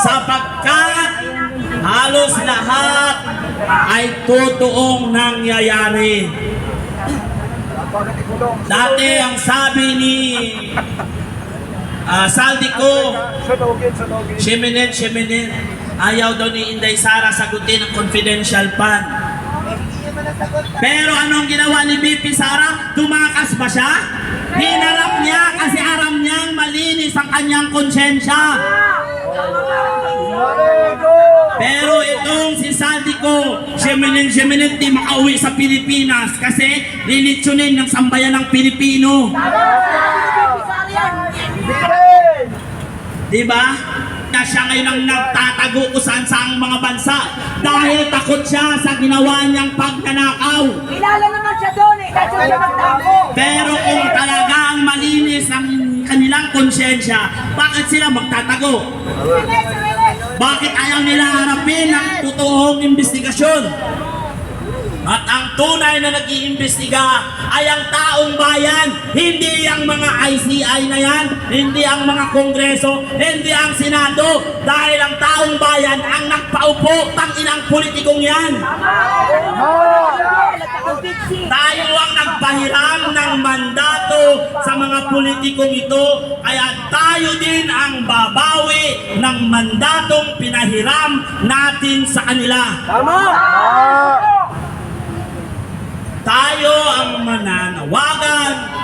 sapagkat halos lahat ay totoong nangyayari. Dati ang sabi ni ah, Saldico, Sheminen, Sheminen, ayaw daw ni Inday Sara sagutin ang confidential fund. Pero anong ginawa ni BP Sara? Tumakas ba siya? Hinarap niya kasi aram niyang malinis ang kanyang konsensya. Pero itong si Saldico, Sheminin Sheminin di makauwi sa Pilipinas kasi lilitsunin ng sambayan ng Pilipino. Di ba? Na siya ngayon ang nagtatago kung saan saang mga bansa dahil takot siya sa ginawa niyang pagnanakaw. Kilala naman siya doon eh, kahit siya magtago. Pero kung talagang malinis ang kanilang konsyensya, bakit sila magtatago? Bakit ayaw nila harapin ang totoong investigasyon? At ang tunay na nag-iimbestiga ay ang taong bayan, hindi ang mga ICI na yan, hindi ang mga kongreso, hindi ang senado, dahil ang taong bayan ang nagpaupo, tanginang politikong yan. Tayo ang nagpahiram ng mandato sa mga politikong ito, kaya tayo din ang babawi ng mandatong pinahiram natin sa kanila. Tayo ang mananawagan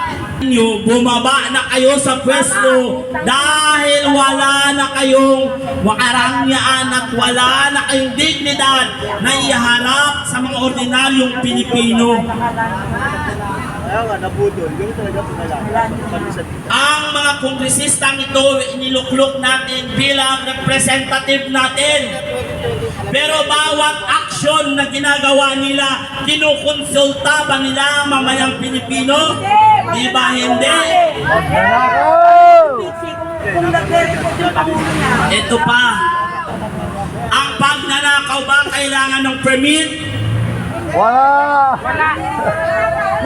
ninyo, bumaba na kayo sa pwesto dahil wala na kayong makarangyaan at wala na kayong dignidad na iharap sa mga ordinaryong Pilipino. Kaya nga, nabudol. Yung talaga pinala. Kami sa Ang mga kongresistang ito, iniluklok natin bilang representative natin. Pero bawat aksyon na ginagawa nila, kinukonsulta ba nila ang mamayang Pilipino? Di ba hindi? Ito pa. Ang pagnanakaw ba kailangan ng permit? Wala!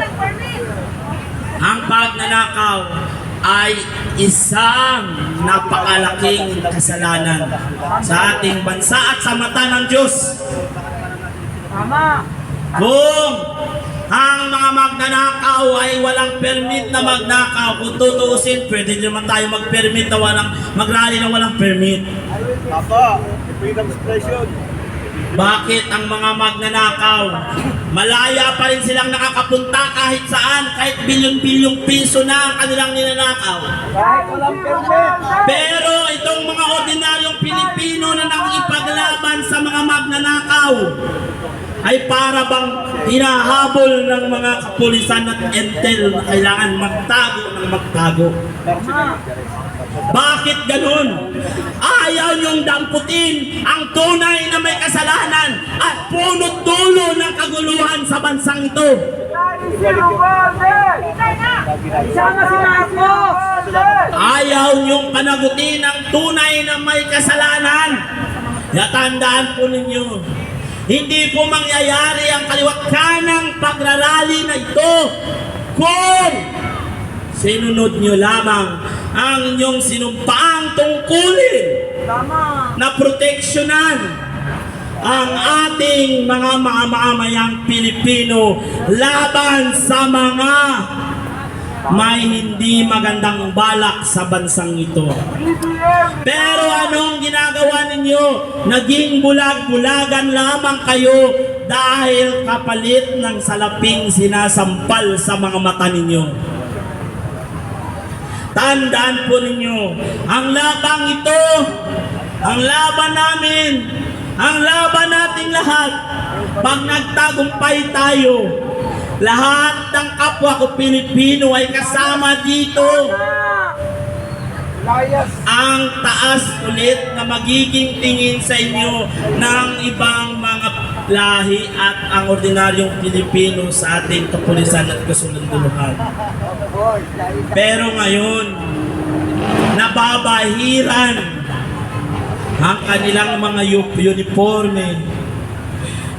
Ang pagnanakaw ay isang napakalaking kasalanan sa ating bansa at sa mata ng Diyos. Tama. Kung ang mga magnanakaw ay walang permit na magnakaw, kung tutuusin, pwede naman tayo mag-permit na walang, mag-rally na walang permit. Papa, freedom expression. Bakit ang mga magnanakaw, malaya pa rin silang nakakapunta kahit saan, kahit bilyon-bilyong piso na ang kanilang ninanakaw. Pero itong mga ordinaryong Pilipino na nakikipaglaban sa mga magnanakaw, ay para bang hinahabol ng mga kapulisan at entel na kailangan magtago ng magtago. Bakit ganun? Ayaw niyong damputin ang tunay na may kasalanan at punot dulo ng kaguluhan sa bansang ito. Ayaw niyong panagutin ang tunay na may kasalanan. Natandaan po ninyo, hindi po mangyayari ang kaliwakkanang pagrarally na ito kung sinunod niyo lamang ang inyong sinumpaang tungkulin Tama. na proteksyonan ang ating mga mamamayang Pilipino laban sa mga may hindi magandang balak sa bansang ito. Pero anong ginagawa ninyo? Naging bulag-bulagan lamang kayo dahil kapalit ng salaping sinasampal sa mga mata ninyo. Tandaan po ninyo, ang labang ito, ang laban namin, ang laban nating lahat, pag nagtagumpay tayo, lahat ng kapwa ko Pilipino ay kasama dito. Ang taas ulit na magiging tingin sa inyo ng ibang mga lahi at ang ordinaryong Pilipino sa ating kapulisan at kasunod-duluhan. Pero ngayon, nababahiran ang kanilang mga uniforme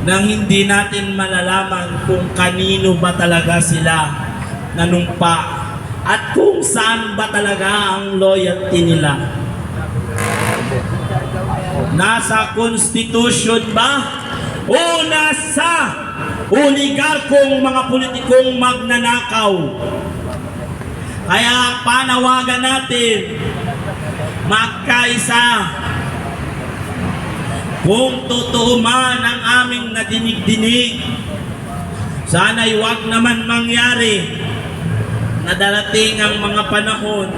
nang hindi natin malalaman kung kanino ba talaga sila nanumpa at kung saan ba talaga ang loyalty nila. Nasa constitution ba? O nasa oligarkong mga politikong magnanakaw? Kaya panawagan natin, magkaisa. Kung totoo man ang aming nadinig-dinig, sana'y wag naman mangyari na darating ang mga panahon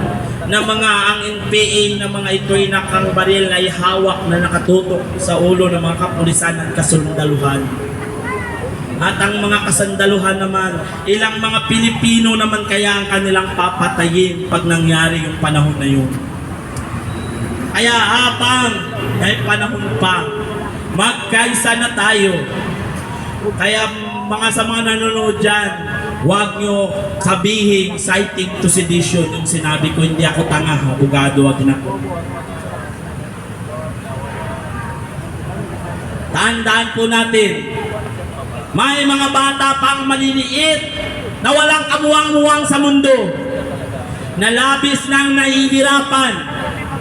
na mga ang NPA na mga ito'y nakang baril ay hawak na nakatutok sa ulo ng mga kapulisan at kasundaluhan. At ang mga kasandaluhan naman, ilang mga Pilipino naman kaya ang kanilang papatayin pag nangyari yung panahon na yun. Kaya habang may panahon pa, magkaisa na tayo. Kaya mga sa mga nanonood dyan, huwag nyo sabihin citing to sedition yung sinabi ko, hindi ako tanga, abogado at ako. Tandaan po natin, may mga bata pang maliliit na walang kamuwang-muwang sa mundo na labis nang nahihirapan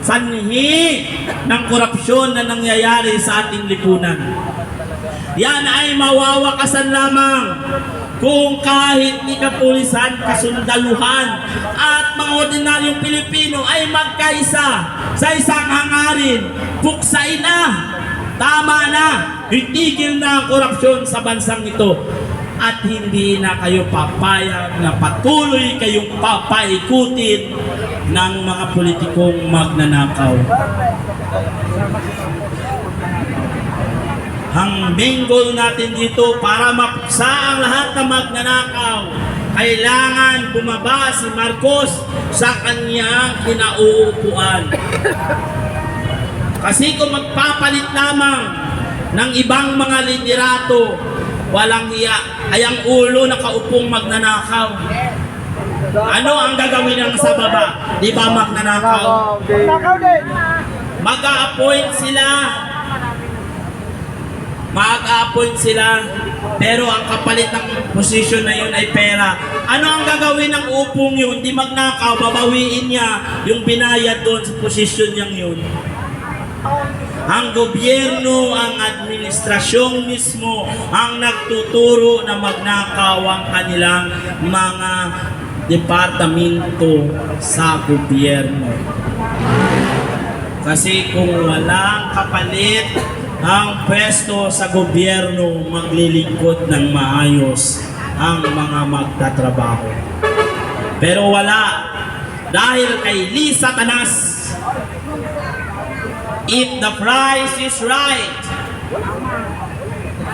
sanhi ng korupsyon na nangyayari sa ating lipunan. Yan ay mawawakasan lamang kung kahit ni kapulisan, kasundaluhan at mga ordinaryong Pilipino ay magkaisa sa isang hangarin. Buksain na! Tama na! Itigil na ang korupsyon sa bansang ito at hindi na kayo papayag na patuloy kayong papaikutin ng mga politikong magnanakaw. Ang main goal natin dito para mapuksa ang lahat ng magnanakaw, kailangan bumaba si Marcos sa kanyang kinauupuan. Kasi kung magpapalit lamang ng ibang mga liderato, walang hiya, ay ang ulo na kaupong magnanakaw. Ano ang gagawin ng sa baba? Di ba magnanakaw? Mag-a-appoint sila. Mag-a-appoint sila. Pero ang kapalit ng posisyon na yun ay pera. Ano ang gagawin ng upong yun? Di magnakaw, babawiin niya yung binayad doon sa posisyon niyang yun. Ang gobyerno, ang administrasyon mismo ang nagtuturo na magnakaw ang kanilang mga departamento sa gobyerno. Kasi kung walang kapalit ang pwesto sa gobyerno, maglilingkod ng maayos ang mga magtatrabaho. Pero wala. Dahil kay Lisa Tanas, if the price is right,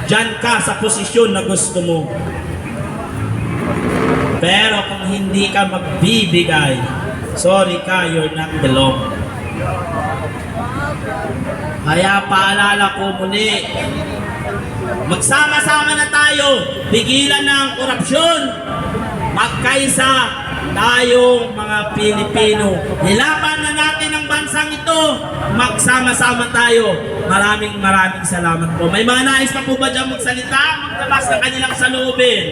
dyan ka sa posisyon na gusto mo. Pero kung hindi ka magbibigay, sorry ka, you're not belong. Kaya paalala ko muli, magsama-sama na tayo, pigilan na ang korupsyon, magkaisa tayong mga Pilipino. Nilaban na natin ang bansang ito, magsama-sama tayo. Maraming maraming salamat po. May mga nais pa po ba dyan magsalita? Magtabas ng kanilang salubin.